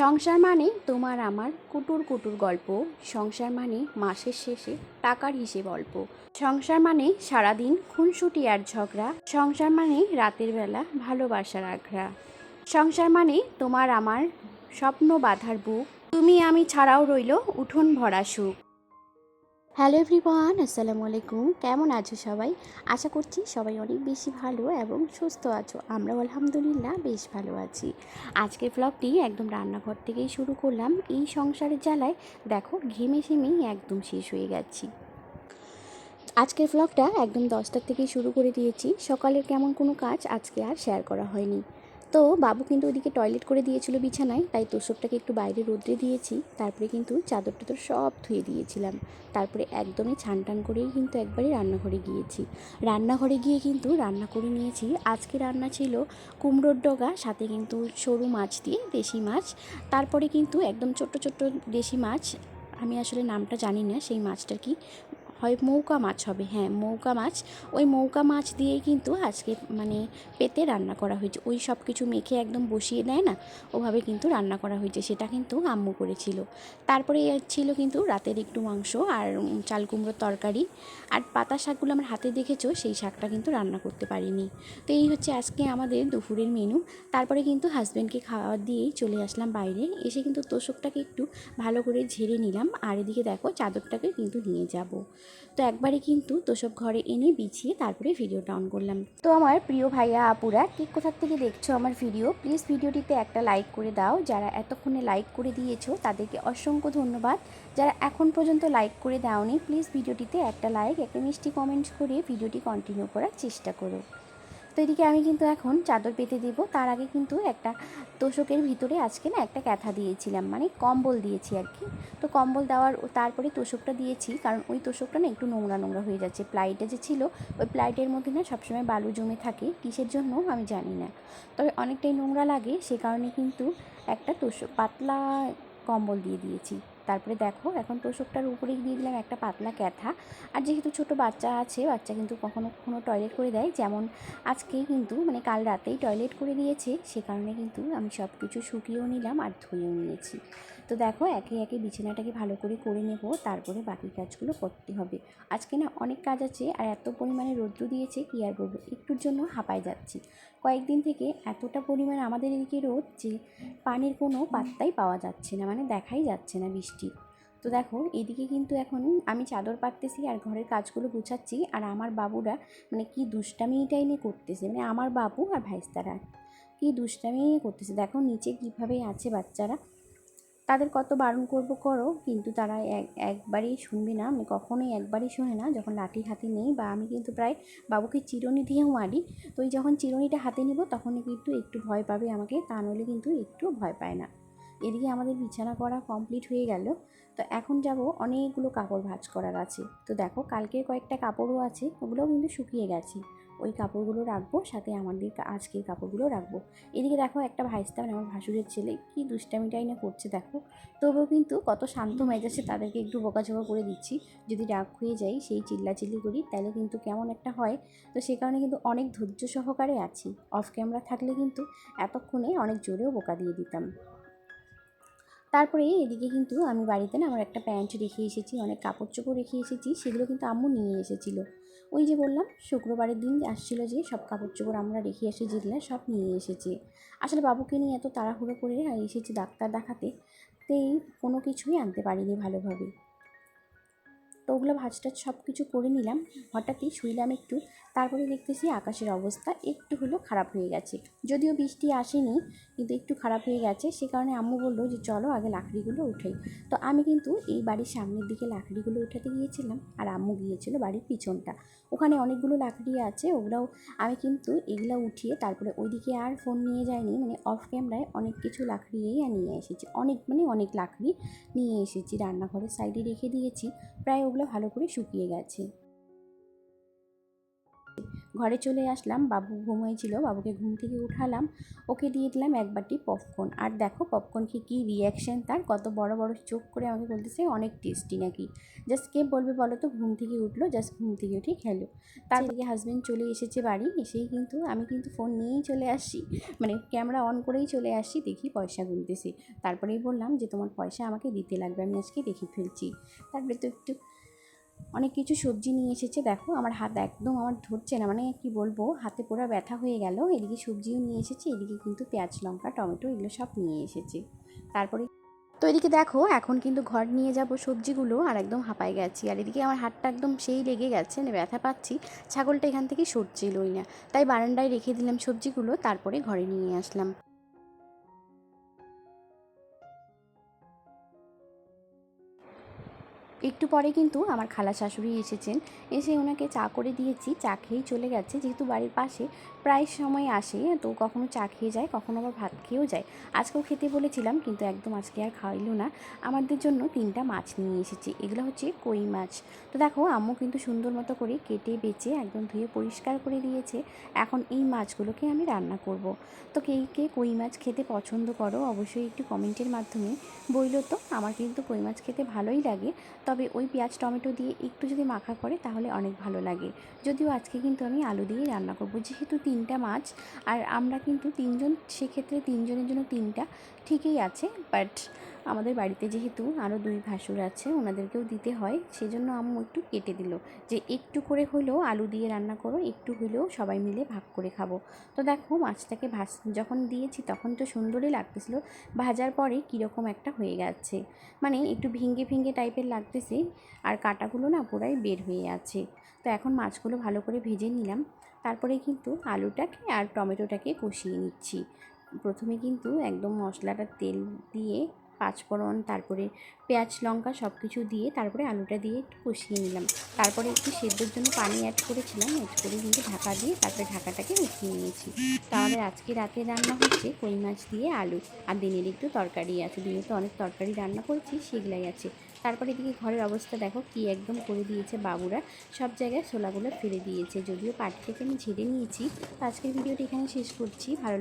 সংসার মানে তোমার আমার কুটুর কুটুর গল্প। সংসার মানে মাসের শেষে টাকার হিসেব অল্প। সংসার মানে সারাদিন খুনসুটি আর ঝগড়া। সংসার মানে রাতের বেলা ভালোবাসার আগ্রা সংসার মানে তোমার আমার স্বপ্ন বাঁধার বুক। তুমি আমি ছাড়াও রইল উঠোন ভরা সুখ। হ্যালো এভরিওয়ান, আসসালামু আলাইকুম। কেমন আছো সবাই? আশা করছি সবাই অনেক বেশি ভালো এবং সুস্থ আছো। আমরাও আলহামদুলিল্লাহ বেশ ভালো আছি। আজকের ব্লগটি একদম রান্নাঘর থেকেই শুরু করলাম। এই সংসারের জ্বালায় দেখো ঘেমে ঘেমেই একদম শেষ হয়ে গেছি। আজকের ব্লগটা একদম দশটার থেকেই শুরু করে দিয়েছি। সকালের কেমন কোনো কাজ আজকে আর শেয়ার করা হয়নি। তো বাবু কিন্তু ওদিকে টয়লেট করে দিয়েছিল বিছানায়, তাই তোষকটাকে একটু বাইরে রোদ্রে দিয়েছি, তারপরে কিন্তু চাদর টাদর সব ধুয়ে দিয়েছিলাম। তারপরে একদমই ছান টান করেই কিন্তু একবারে রান্নাঘরে গিয়েছি। রান্নাঘরে গিয়ে কিন্তু রান্না করে নিয়েছি। আজকে রান্না ছিল কুমড়োর ডগা, সাথে কিন্তু সরু মাছ দিয়ে দেশি মাছ। তারপরে কিন্তু একদম ছোট্ট ছোট্ট দেশি মাছ, আমি আসলে নামটা জানি না, সেই মাছটার কি হয় মৌকা মাছ হবে। হ্যাঁ মৌকা মাছ। ওই মৌকা মাছ দিয়েই কিন্তু আজকে মানে পেতে রান্না করা হয়েছে। ওই সব কিছু মেখে একদম বসিয়ে দেয় না, ওভাবে কিন্তু রান্না করা হয়েছে। সেটা কিন্তু আম্মু করেছিল। তারপরে ছিল কিন্তু রাতের একটু মাংস আর চাল কুমড়োর তরকারি। আর পাতা শাকগুলো আমার হাতে দেখেছ, সেই শাকটা কিন্তু রান্না করতে পারিনি। তো এই হচ্ছে আজকে আমাদের দুপুরের মেনু। তারপরে কিন্তু হাজব্যান্ডকে খাওয়া দিয়েই চলে আসলাম বাইরে। এসে কিন্তু তোষকটাকে একটু ভালো করে ঝেড়ে নিলাম। আর এদিকে দেখো, চাদরটাকে কিন্তু নিয়ে যাব। তো একবারে কিন্তু তোষক ঘরে এনে বিছিয়ে তারপরে ভিডিওটা অন করলাম। তো আমার প্রিয় ভাইয়া, আপুরা, কে কোথার থেকে দেখছ আমার ভিডিও প্লিজ ভিডিওটিতে একটা লাইক করে দাও। যারা এতক্ষণে লাইক করে দিয়েছ, তাদেরকে অসংখ্য ধন্যবাদ। যারা এখন পর্যন্ত লাইক করে দাওনি প্লিজ ভিডিওটিতে একটা লাইক একটা মিষ্টি কমেন্ট করে ভিডিওটি কন্টিনিউ করার চেষ্টা করো। তো এদিকে আমি কিন্তু এখন চাদর পেতে দেব। তার আগে কিন্তু একটা তোষকের ভিতরে আজকে না একটা ক্যাথা দিয়েছিলাম মানে কম্বল দিয়েছি আর কি। তো কম্বল দেওয়ার তারপরে তোষকটা দিয়েছি, কারণ ওই তোষকটা না একটু নোংরা নোংরা হয়ে যাচ্ছে। প্লাইটা যে ছিল, ওই প্লাইটের মধ্যে না সবসময় বালু জমে থাকে। কিসের জন্য আমি জানি না। তবে অনেকটাই নোংরা লাগে, সে কারণে কিন্তু একটা তোষক, পাতলা কম্বল দিয়ে দিয়েছি। তারপরে দেখো, এখন তোষকটার উপরে দিয়ে দিলাম একটা পাতলা ক্যাথা। আর যেহেতু ছোট বাচ্চা আছে, বাচ্চা কিন্তু কখনো কখনো টয়লেট করে দেয়। যেমন আজকে কিন্তু মানে কাল রাতেই টয়লেট করে দিয়েছে, সে কারণে কিন্তু আমি সব কিছু শুকিয়েও নিলাম আর ধুয়েও নিয়েছি। তো দেখো, একে একে বিছানাটাকে ভালো করে করে নেব, তারপরে বাকি কাজগুলো করতে হবে। আজকে না অনেক কাজ আছে, আর এত পরিমাণে রৌদ্র দিয়েছে, কী আর বলব? একটুর জন্য হাঁপায় যাচ্ছি। কয়েকদিন থেকে এতটা পরিমাণ আমাদের এদিকে রোদ যে পানির কোনো পাত্তাই পাওয়া যাচ্ছে না মানে দেখাই যাচ্ছে না বৃষ্টি। তো দেখো, এদিকে কিন্তু এখন আমি চাদর পাততেছি আর ঘরের কাজগুলো গুছাচ্ছি আর আমার বাবুরা মানে কি দুষ্টামিটাই নিয়ে করতেছে মানে আমার বাবু আর ভাইস্তারা। কি দুষ্টামি করতেছে, দেখো নিচে কীভাবে আছে বাচ্চারা। তাদের কত বারণ করব করো, কিন্তু তারা এক, একবারেই শুনবে না। আমি কখনোই একবারই শোনে না, যখন লাঠি হাতে নেই বা আমি কিন্তু প্রায় বাবুকে চিরুনি দিয়েও মারি, তো যখন চিরুনিটা হাতে নিব, তখনই কিন্তু একটু ভয় পাবে আমাকে, তা নইলে কিন্তু একটু ভয় পায় না। এদিকে আমাদের বিছানা করা কমপ্লিট হয়ে গেল। তো এখন যাব অনেকগুলো কাপড় ভাঁজ করার আছে। তো দেখো কালকের কয়েকটা কাপড়ও আছে, ওগুলোও কিন্তু শুকিয়ে গেছে। ওই কাপড়গুলো রাখব, সাথে আমাদের আজকের কাপড়গুলো রাখব। এদিকে দেখো একটা ভাইস্তা মানে আমার ভাসুরের ছেলে, কি দুষ্টামিটাই না করছে দেখো। তবুও কিন্তু কত শান্ত মেজাজে তাদেরকে একটু বকাঝকা করে দিচ্ছি। যদি রাগ হয়ে যাই সেই চিল্লাচিল্লি করি, তাহলে কিন্তু কেমন একটা হয়। তো সে কারণে কিন্তু অনেক ধৈর্য সহকারে আছি। অফ ক্যামেরা থাকলে কিন্তু এতক্ষণে অনেক জোরেও বোকা দিয়ে দিতাম। তারপরে এদিকে কিন্তু আমি বাড়িতে না আমার একটা প্যান্ট রেখে এসেছি, অনেক কাপড় চোপড় রেখে এসেছি, সেগুলো কিন্তু আম্মু নিয়ে এসেছিল। ওই যে বললাম, শুক্রবারের দিন আসছিল যে সব কাপড় চোপড় আমরা রেখে এসে যেগুলো সব নিয়ে এসেছি। আসলে বাবুকে নিয়ে এত তাড়াহুড়ো করে এসেছি ডাক্তার দেখাতে তো এই কোনো কিছুই আনতে পারিনি ভালোভাবে। তো ওগুলো ভাজটা সব কিছু করে নিলাম। হঠাৎই শুইলাম একটু, তারপরে দেখতেছি আকাশের অবস্থা একটু হলেও খারাপ হয়ে গেছে। যদিও বৃষ্টি আসেনি, কিন্তু একটু খারাপ হয়ে গেছে। সে কারণে আম্মু বলল যে, চলো আগে লাকড়িগুলো উঠাই। তো আমি কিন্তু এই বাড়ির সামনের দিকে লাকড়িগুলো উঠাতে গিয়েছিলাম আর আম্মু গিয়েছিল বাড়ির পিছনটা। ওখানে অনেকগুলো লাকড়ি আছে, ওগুলাও আমি কিন্তু এগুলো উঠিয়ে তারপরে ওইদিকে আর ফোন নিয়ে যাইনি। মানে অফ ক্যামেরায় অনেক কিছু লাকড়িয়েই নিয়ে এসেছি। অনেক মানে অনেক লাকড়ি নিয়ে এসেছি। রান্নাঘরের সাইডে রেখে দিয়েছি। প্রায় ওগুলো ভালো করে শুকিয়ে গেছে। ঘরে চলে আসলাম বাবু ঘুমিয়েছিল বাবুকে ঘুম থেকে উঠালাম ওকে দিয়ে দিলাম এক বাটি পপকর্ন। আর দেখো পপকর্ন খেয়ে কী রিয়াকশান তার কত বড় বড় চোখ করে আমাকে বলতেছে অনেক টেস্টি নাকি? জাস্ট কে বলবে বলো তো ঘুম থেকে উঠল জাস্ট ঘুম থেকে উঠে খেলো। তারপরে হাজব্যান্ড চলে এসেছে বাড়ি এসেই কিন্তু আমি কিন্তু ফোন নিয়েই চলে আসছি মানে ক্যামেরা অন করেই চলে আসছি দেখি পয়সা গুনতেছি। তারপরেই বললাম যে তোমার পয়সা আমাকে দিতে লাগবে আমি আজকে দেখে ফেলছি। তারপরে তো একটু অনেক কিছু সবজি নিয়ে এসেছে। দেখো, আমার হাত একদম আমার ধরছে না। মানে কি বলব, হাতে পোড়া ব্যথা হয়ে গেল। এদিকে সবজিও নিয়ে এসেছে, এদিকে কিন্তু পেঁয়াজ, লঙ্কা, টমেটো এগুলো সব নিয়ে এসেছে। তারপরে তো এদিকে দেখো, এখন কিন্তু ঘর নিয়ে যাব সবজিগুলো আর একদম হাঁপায় গেছি। আর এদিকে আমার হাতটা একদম সেই লেগে গেছে মানে ব্যথা পাচ্ছি। ছাগলটা এখান থেকে সরছিলই না। তাই বারান্দায় রেখে দিলাম সবজিগুলো, তারপরে ঘরে নিয়ে আসলাম। একটু পরে কিন্তু আমার খালা শাশুড়ি এসেছেন। এসে ওনাকে চা করে দিয়েছি, চা খেয়েই চলে গেছে। যেহেতু বাড়ির পাশে প্রায় সময় আসে, তো কখনো চা খেয়ে যায়, কখনো আবার ভাত খেয়েও যায়। আজকেও খেতে বলেছিলাম, কিন্তু একদম আজকে আর খাওয়াইলো না। আমাদের জন্য তিনটা মাছ নিয়ে এসেছে, এগুলো হচ্ছে কই মাছ। তো দেখো, আম্মু কিন্তু সুন্দর মতো করে কেটে, বেচে, একদম ধুয়ে পরিষ্কার করে দিয়েছে। এখন এই মাছগুলোকে আমি রান্না করব। তো কে কে কই মাছ খেতে পছন্দ করো, অবশ্যই একটু কমেন্টের মাধ্যমে বইলো তো। আমার কিন্তু কই মাছ খেতে ভালোই লাগে। তবে ওই পেঁয়াজ, টমেটো দিয়ে একটু যদি মাখা করে তাহলে অনেক ভালো লাগে। যদিও আজকে কিন্তু আমি আলু দিয়ে রান্না করব। যেহেতু তিনটা মাছ, আর আমরা কিন্তু তিনজন, সেক্ষেত্রে তিনজনের জন্য তিনটা ঠিকই আছে বাট আমাদের বাড়িতে যেহেতু আরও দুই ভাসুর আছে, ওনাদেরকেও দিতে হয়। সেজন্য আম্মু একটু কেটে দিল যে একটু করে হলেও আলু দিয়ে রান্না করো, একটু হলেও সবাই মিলে ভাগ করে খাব। তো দেখো মাছটাকে ভাস, যখন দিয়েছি তখন তো সুন্দরই লাগতেছিল, ভাজার পরে কীরকম একটা হয়ে গেছে। মানে একটু ভেঙে ভেঙে টাইপের লাগতেছে, আর কাঁটাগুলো না পুরাই বের হয়ে আছে। তো এখন মাছগুলো ভালো করে ভেজে নিলাম। তারপরে কিন্তু আলুটাকে আর টমেটোটাকে কষিয়ে নিচ্ছি। প্রথমে কিন্তু একদম মশলাটা তেল দিয়ে পাঁচফোড়ন, তারপরে পেঁয়াজ, লঙ্কা সব কিছু দিয়ে তারপরে আলুটা দিয়ে একটু কষিয়ে নিলাম। তারপরে একটু সেদ্ধর জন্য পানি অ্যাড করেছিলাম অ্যাড করে কিন্তু ঢাকা দিয়ে তারপরে ঢাকাটাকে উঠিয়ে নিয়েছি। তাহলে আজকে রাতে রান্না হচ্ছে কই মাছ দিয়ে আলু আর দিনের একটু তরকারি আছে। দিনে তো অনেক তরকারি রান্না করেছি, সেগুলাই আছে। তারপরে এদিকে ঘরের অবস্থা দেখো কি একদম করে দিয়েছে বাবুরা। সব জায়গায় ছোলাগুলো ফেলে দিয়েছে, যদিও পাটি থেকে আমি ঝেড়ে নিয়েছি। তো আজকের ভিডিওটি এখানে শেষ করছি। ভালো